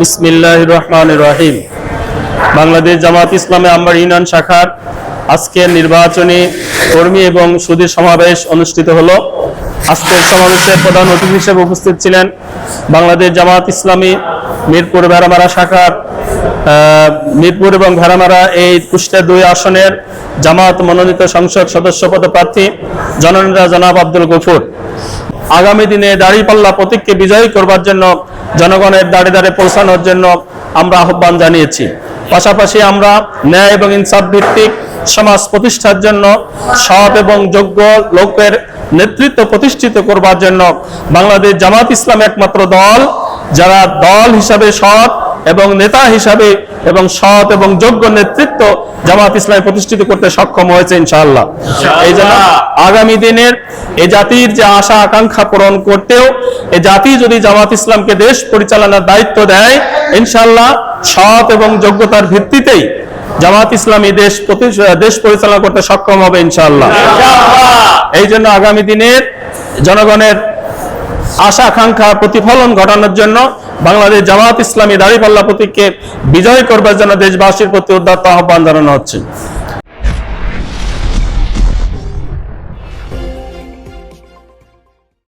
বিসমিল্লাহ রহমান রহিম বাংলাদেশ জামাত ইসলামে amber union শাখার আজকের নির্বাচনী কর্মী এবং সুদী সমাবেশ অনুষ্ঠিত হলো। আজকের সমাবেশের প্রধান অতিথি হিসেবে উপস্থিত ছিলেন বাংলাদেশ জামাত ইসলামী মিরপুর ভেড়ামারা শাখার মিরপুর এবং ভেড়ামারা এই কুষ্টিয়া দুই আসনের জামাত মনোনীত সংসদ সদস্য পদপ্রার্থী জননেতা জনাব আব্দুল গফুর। আগামী দিনে দাঁড়িপাল্লা প্রতীককে বিজয়ী করবার জন্য জনগণের দাঁড়ে দাঁড়ে পৌঁছানোর জন্য আমরা আহ্বান জানিয়েছি। পাশাপাশি আমরা ন্যায় এবং ইনসাফ ভিত্তিক সমাজ প্রতিষ্ঠার জন্য, সৎ এবং যোগ্য লোকের নেতৃত্ব প্রতিষ্ঠিত করবার জন্য বাংলাদেশ জামাত ইসলাম একমাত্র দল, যারা দল হিসাবে সৎ এবং নেতা হিসাবে এবং সৎ এবং যোগ্য নেতৃত্ব জামাত ইসলাম প্রতিষ্ঠিত করতে সক্ষম হয়েছে ইনশাআল্লাহ। এই জন্য আগামী দিনের এই জাতির যে আশা আকাঙ্ক্ষা পূরণ করতেও এই জাতি যদি জামাত ইসলামকে দেশ পরিচালনার দায়িত্ব দেয় ইনশাআল্লাহ সৎ এবং যোগ্যতার ভিত্তিতেই জামাত ইসলামী দেশ প্রতি- দেশ পরিচালনা করতে সক্ষম হবে ইনশাআল্লাহ। এই জন্য আগামী দিনের জনগণের আশা আকাঙ্ক্ষা প্রতিফলন ঘটানোর জন্য বাংলাদেশ জামাত ইসলামী দাঁড়িপাল্লা প্রতীককে বিজয় করবার জন্য দেশবাসীর প্রতি উদ্যত আহ্বান জানানো হচ্ছে।